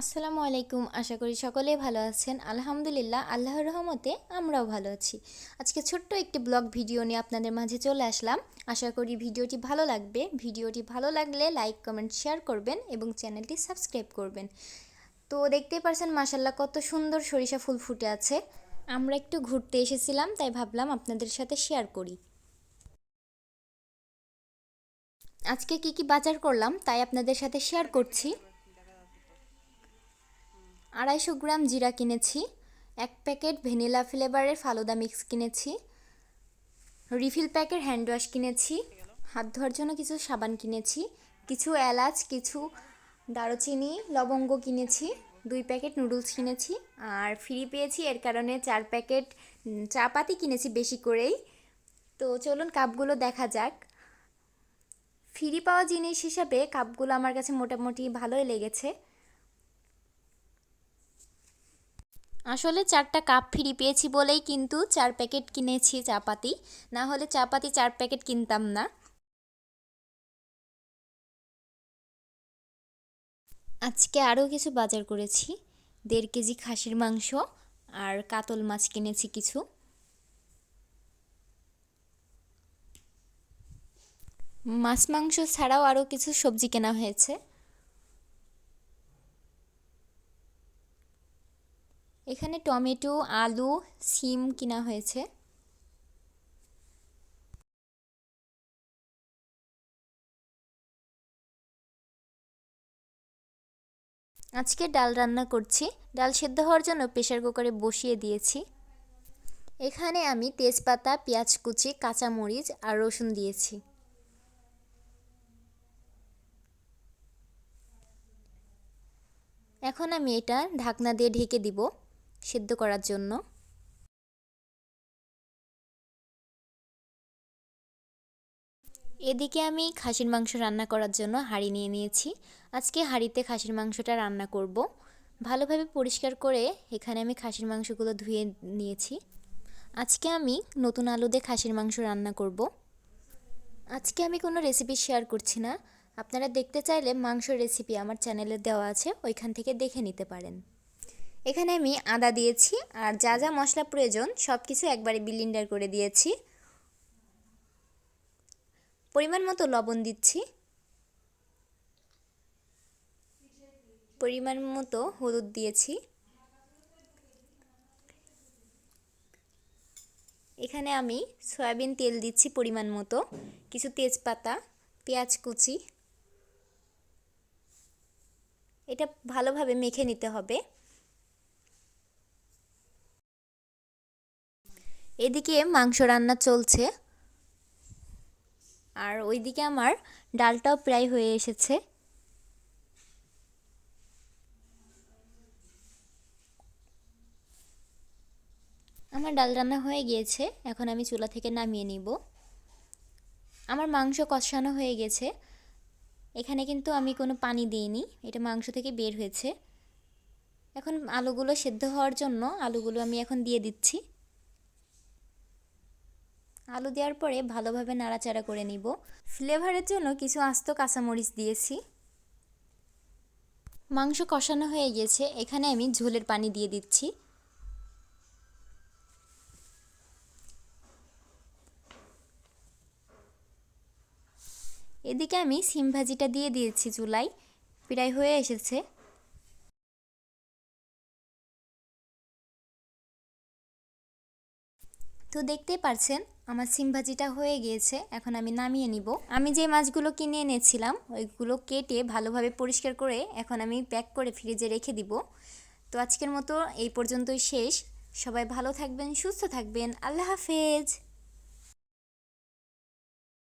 আসসালামু আলাইকুম। আশা করি সকলেই ভালো আছেন। আলহামদুলিল্লাহ, আল্লাহর রহমতে আমরাও ভালো আছি। আজকে ছোট্ট একটি ব্লগ ভিডিও নিয়ে আপনাদের মাঝে চলে আসলাম। আশা করি ভিডিওটি ভালো লাগবে। ভিডিওটি ভালো লাগলে লাইক, কমেন্ট, শেয়ার করবেন এবং চ্যানেলটি সাবস্ক্রাইব করবেন। তো দেখতেই পারছেন মাসাল্লাহ কত সুন্দর সরিষা ফুল ফুটে আছে। আমরা একটু ঘুরতে এসেছিলাম, তাই ভাবলাম আপনাদের সাথে শেয়ার করি। আজকে কি কি বাজার করলাম, তাই আপনাদের সাথে শেয়ার করছি। আড়াইশো গ্রাম জিরা কিনেছি, এক প্যাকেট ভ্যানিলা ফ্লেভারের ফালুদা মিক্স কিনেছি, রিফিল প্যাকের হ্যান্ড ওয়াশ কিনেছি, হাত ধোয়ার জন্য কিছু সাবান কিনেছি, কিছু এলাচ, কিছু দারুচিনি, লবঙ্গ কিনেছি, দুই প্যাকেট নুডলস কিনেছি, আর ফ্রি পেয়েছি এর কারণে চার প্যাকেট চা পাতি কিনেছি বেশি করেই। তো চলুন কাপগুলো দেখা যাক। ফ্রি পাওয়া জিনিস হিসাবে কাপগুলো আমার কাছে মোটামুটি ভালোই লেগেছে। আসলে চারটা কাপ ফ্রি পেয়েছি বলেই কিন্তু চার প্যাকেট কিনেছি চাপাতি। না হলে চাপাতি চার প্যাকেট কিনতাম না। আজকে আরও কিছু বাজার করেছি। দেড় কেজি খাসির মাংস আর কাতল মাছ কিনেছি কিছু। মাছ মাংস ছাড়াও আরও কিছু সবজি কেনা হয়েছে। এখানে টমেটো, আলু, সিম কিনা হয়েছে। আজকে ডাল রান্না করছি। ডাল সেদ্ধ হওয়ার জন্য প্রেশার কুকারে বসিয়ে দিয়েছি। এখানে আমি তেজপাতা, পেঁয়াজ কুচি, কাঁচামরিচ আর রসুন দিয়েছি। এখন আমি এটা ঢাকনা দিয়ে ঢেকে দিব। সিদ্ধ করার জন্য। এদিকে আমি খাসির মাংস রান্না করার জন্য হাঁড়ি নিয়ে নিয়েছি। আজকে হাঁড়িতে খাসির মাংসটা রান্না করব। ভালোভাবে পরিষ্কার করে এখানে আমি খাসির মাংসগুলো ধুয়ে নিয়েছি। আজকে আমি নতুন আলু দিয়ে খাসির মাংস রান্না করব। আজকে আমি কোনো রেসিপি শেয়ার করছি না। আপনারা দেখতে চাইলে মাংস রেসিপি আমার চ্যানেলে দেওয়া আছে, ওইখান থেকে দেখে নিতে পারেন। এখানে আমি আদা দিয়েছি আর যা যা মশলা প্রয়োজন সব কিছু একবারে বিলিন্ডার করে দিয়েছি। পরিমাণ মতো লবণ দিচ্ছি। পরিমাণ মতো হলুদ দিয়েছি। এখানে আমি সয়াবিন তেল দিচ্ছি পরিমাণ মতো, কিছু তেজপাতা, পেঁয়াজ কুচি। এটা ভালোভাবে মেখে নিতে হবে। এদিকে মাংস রান্না চলছে। আর ওইদিকে আমার ডালটাও প্রায় হয়ে এসেছে। আমার ডাল রান্না হয়ে গিয়েছে, এখন আমি চুলা থেকে নামিয়ে নিব। আমার মাংস কষানো হয়ে গেছে। এখানে কিন্তু আমি কোনো পানি দিইনি, এটা মাংস থেকে বের হয়েছে। এখন আলুগুলো সেদ্ধ হওয়ার জন্য আলুগুলো আমি এখন দিয়ে দিচ্ছি। আলু দেওয়ার পরে ভালোভাবে নাড়াচাড়া করে নিব। ফ্লেভারের জন্য কিছু আস্ত কাঁচামরিচ দিয়েছি। মাংস কষানো হয়ে গেছে। এখানে আমি ঝোলের পানি দিয়ে দিচ্ছি। এদিকে আমি সিম ভাজিটা দিয়ে দিয়েছি চুলায়। প্রায় হয়ে এসেছে। তো দেখতেই পারছেন আমার সিম ভাজিটা হয়ে গিয়েছে, এখন আমি নামিয়ে নিব। আমি যে মাছগুলো কিনে এনেছিলাম, ওইগুলো কেটে ভালোভাবে পরিষ্কার করে এখন আমি প্যাক করে ফ্রিজে রেখে দিব। তো আজকের মতো এই পর্যন্তই শেষ। সবাই ভালো থাকবেন, সুস্থ থাকবেন। আল্লাহ হাফেজ।